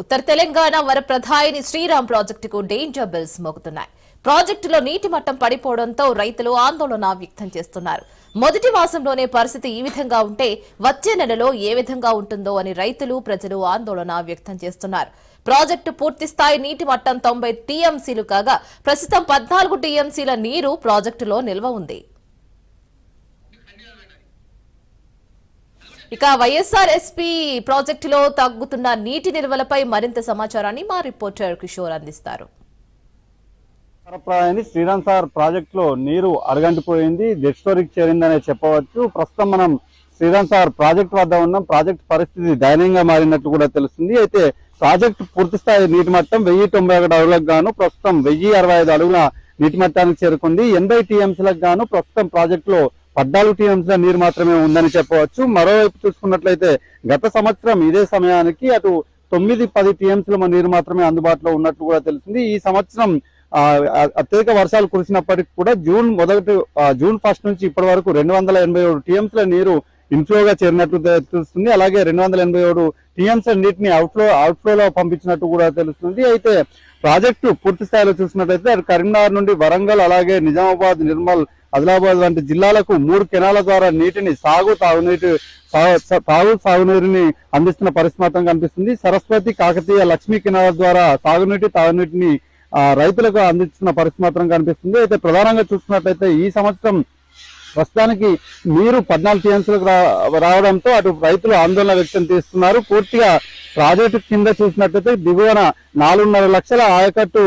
ఉత్తర తెలంగాణ వరప్రధాయిని శ్రీరామ్ ప్రాజెక్టుకు danger bills మోగుతున్నాయి. ప్రాజెక్టులో నీటి మట్టం పడిపోవడంతో రైతులు ఆందోళన వ్యక్తం చేస్తున్నారు. మొదటి మాసంలోనే పరిస్థితి ఈ విధంగా ఉంటే వచ్చే నెలలో ఏ విధంగా ఉంటుందో అని రైతులు ప్రజలు ఆందోళన వ్యక్తం చేస్తున్నారు. ప్రాజెక్టు పూర్తి స్థాయి నీటి మట్టం తొంభై టీఎంసీలు కాగా ప్రస్తుతం పద్నాలుగు టీఎంసీల నీరు ప్రాజెక్టులో నిల్వ ఉంది. ఇక వైఎస్ఆర్ ఎస్పీ ప్రాజెక్టులో తగ్గుతున్న నీటి నిల్వలపై మరింత సమాచారాన్ని మా రిపోర్టర్ కిషోర్ అందిస్తారు. సరఫరాని శ్రీరామ్ సార్ ప్రాజెక్ట్లో నీరు అరగంటిపోయింది డెడ్ స్టోరీకి చేరిందనే చెప్పవచ్చు. ప్రస్తుతం మనం శ్రీరామ్ సార్ ప్రాజెక్ట్ వద్ద ఉన్నాం. ప్రాజెక్ట్ పరిస్థితి దయనీయంగా మారినట్లు కూడా తెలుస్తుంది. అయితే ప్రాజెక్ట్ పూర్తి స్థాయి నీటి మట్టం వెయ్యి తొంభై ఒకటి అడుగులకు గాను ప్రస్తుతం వెయ్యి అరవై ఐదు అడుగుల నీటి మట్టానికి చేరుకుంది. ఎనభై టీఎంసీలకు గాను ప్రస్తుతం ప్రాజెక్టులో పద్నాలుగు టీఎంసీల నీరు మాత్రమే ఉందని చెప్పవచ్చు. మరోవైపు చూసుకున్నట్లయితే గత సంవత్సరం ఇదే సమయానికి అటు తొమ్మిది పది టీఎంసీల నీరు మాత్రమే అందుబాటులో ఉన్నట్లు కూడా తెలిసింది. ఈ సంవత్సరం అత్యధిక వర్షాలు కురిసినప్పటికీ కూడా జూన్ మొదటి జూన్ ఫస్ట్ నుంచి ఇప్పటి వరకు రెండు వందల ఎనభై ఏడు టీఎంసీల నీరు ఇన్ఫ్లోగా చేరినట్లు తెలుస్తుంది. అలాగే రెండు వందల ఎనభై ఏడు టీఎంసీల నీటిని అవుట్ఫ్లో అవుట్ఫ్లోలో పంపించినట్టు కూడా తెలుస్తుంది. అయితే ప్రాజెక్టు పూర్తి స్థాయిలో చూసినట్లయితే కరీంనగర్ నుండి వరంగల్ అలాగే నిజామాబాద్ నిర్మల్ ఆదిలాబాద్ వంటి జిల్లాలకు మూడు కెనాల ద్వారా నీటిని సాగు తాగునీటి తాగు సాగునీరుని అందిస్తున్న పరిస్థితి మాత్రం కనిపిస్తుంది. సరస్వతి కాకతీయ లక్ష్మీ కెనాల ద్వారా సాగునీటి తాగునీటిని రైతులకు అందిస్తున్న పరిస్థితి మాత్రం కనిపిస్తుంది. అయితే ప్రధానంగా చూసుకున్నట్లయితే ఈ సంవత్సరం ప్రస్తుతానికి నీరు పద్నాలుగు టీఎంసీలకు రా- రావడంతో అటు రైతులు ఆందోళన వ్యక్తం చేస్తున్నారు. పూర్తిగా ప్రాజెక్టు కింద చూసినట్లయితే దిగువన నాలుగున్నర లక్షల ఆయకట్టు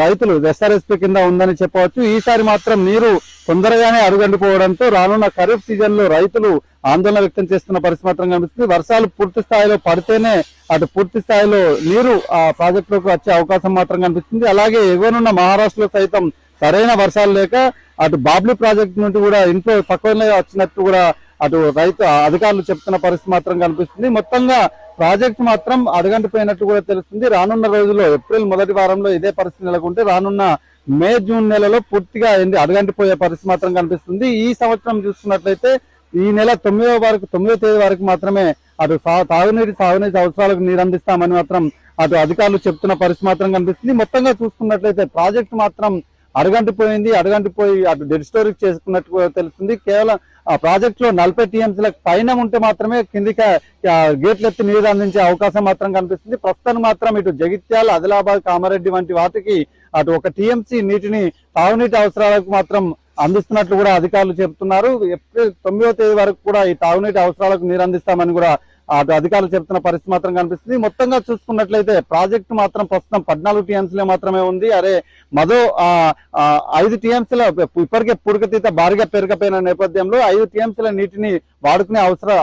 రైతులు ఎస్ఆర్ఎస్పీ కింద ఉందని చెప్పవచ్చు. ఈసారి మాత్రం నీరు తొందరగానే అడుగండిపోవడంతో రానున్న ఖరీఫ్ సీజన్లో రైతులు ఆందోళన వ్యక్తం చేస్తున్న పరిస్థితి మాత్రం కనిపిస్తుంది. వర్షాలు పూర్తి స్థాయిలో పడితేనే అటు పూర్తి స్థాయిలో నీరు ఆ ప్రాజెక్టులోకి వచ్చే అవకాశం మాత్రం కనిపిస్తుంది. అలాగే ఎగువనున్న మహారాష్ట్రలో సైతం సరైన వర్షాలు లేక అటు బాబ్లీ ప్రాజెక్ట్ నుండి కూడా ఇంట్లో పక్కనే వచ్చినట్టు కూడా అటు రైతు అధికారులు చెప్తున్న పరిస్థితి మాత్రం కనిపిస్తుంది. మొత్తంగా ప్రాజెక్ట్ మాత్రం అడగంటిపోయినట్టు కూడా తెలుస్తుంది. రానున్న రోజుల్లో ఏప్రిల్ మొదటి వారంలో ఇదే పరిస్థితి నెలకొంటే రానున్న మే జూన్ నెలలో పూర్తిగా అడగంటిపోయే పరిస్థితి మాత్రం కనిపిస్తుంది. ఈ సంవత్సరం చూసుకున్నట్లయితే ఈ నెల తొమ్మిదవ వరకు తొమ్మిదవ తేదీ వరకు మాత్రమే అటు తాగునీటి సాగునీటి అవసరాలకు నీరు అందిస్తామని మాత్రం అటు అధికారులు చెప్తున్న పరిస్థితి మాత్రం కనిపిస్తుంది. మొత్తంగా చూసుకున్నట్లయితే ప్రాజెక్ట్ మాత్రం అరగంటిపోయింది అరగంటిపోయి అటు డెడ్ స్టోరేజ్ చేసుకున్నట్టు కూడా తెలుస్తుంది. కేవలం ఆ ప్రాజెక్ట్లో నలభై టీఎంసీలకు పైన ఉంటే మాత్రమే కిందికి గేట్లు ఎత్తి నీరు అందించే అవకాశం మాత్రం కనిపిస్తుంది. ప్రస్తుతానికి మాత్రం ఇటు జగిత్యాల ఆదిలాబాద్ కామారెడ్డి వంటి వాటికి అటు ఒక టీఎంసీ నీటిని తాగునీటి అవసరాలకు మాత్రం అందిస్తున్నట్లు కూడా అధికారులు చెబుతున్నారు. ఏప్రిల్ తొమ్మిదో తేదీ వరకు కూడా ఈ తాగునీటి అవసరాలకు నీరు అందిస్తామని కూడా అటు అధికారులు చెప్తున్న పరిస్థితి మాత్రం కనిపిస్తుంది. మొత్తంగా చూసుకున్నట్లయితే ప్రాజెక్టు మాత్రం ప్రస్తుతం పద్నాలుగు టీఎంసీలే మాత్రమే ఉంది. అరే మదో ఐదు టీఎంసీల ఇప్పటికే పుడకతీత భారీగా పెరగపోయిన నేపథ్యంలో ఐదు టీఎంసీల నీటిని వాడుకునే అవసరం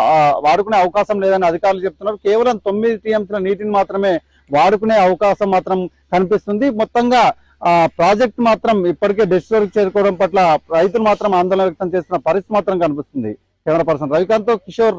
వాడుకునే అవకాశం లేదని అధికారులు చెప్తున్నారు. కేవలం తొమ్మిది టీఎంసీల నీటిని మాత్రమే వాడుకునే అవకాశం మాత్రం కనిపిస్తుంది. మొత్తంగా ఆ ప్రాజెక్ట్ మాత్రం ఇప్పటికే డెస్టోర్కి చేరుకోవడం పట్ల రైతులు మాత్రం ఆందోళన వ్యక్తం చేస్తున్న పరిస్థితి మాత్రం కనిపిస్తుంది. Camera person Ravikanth Kishore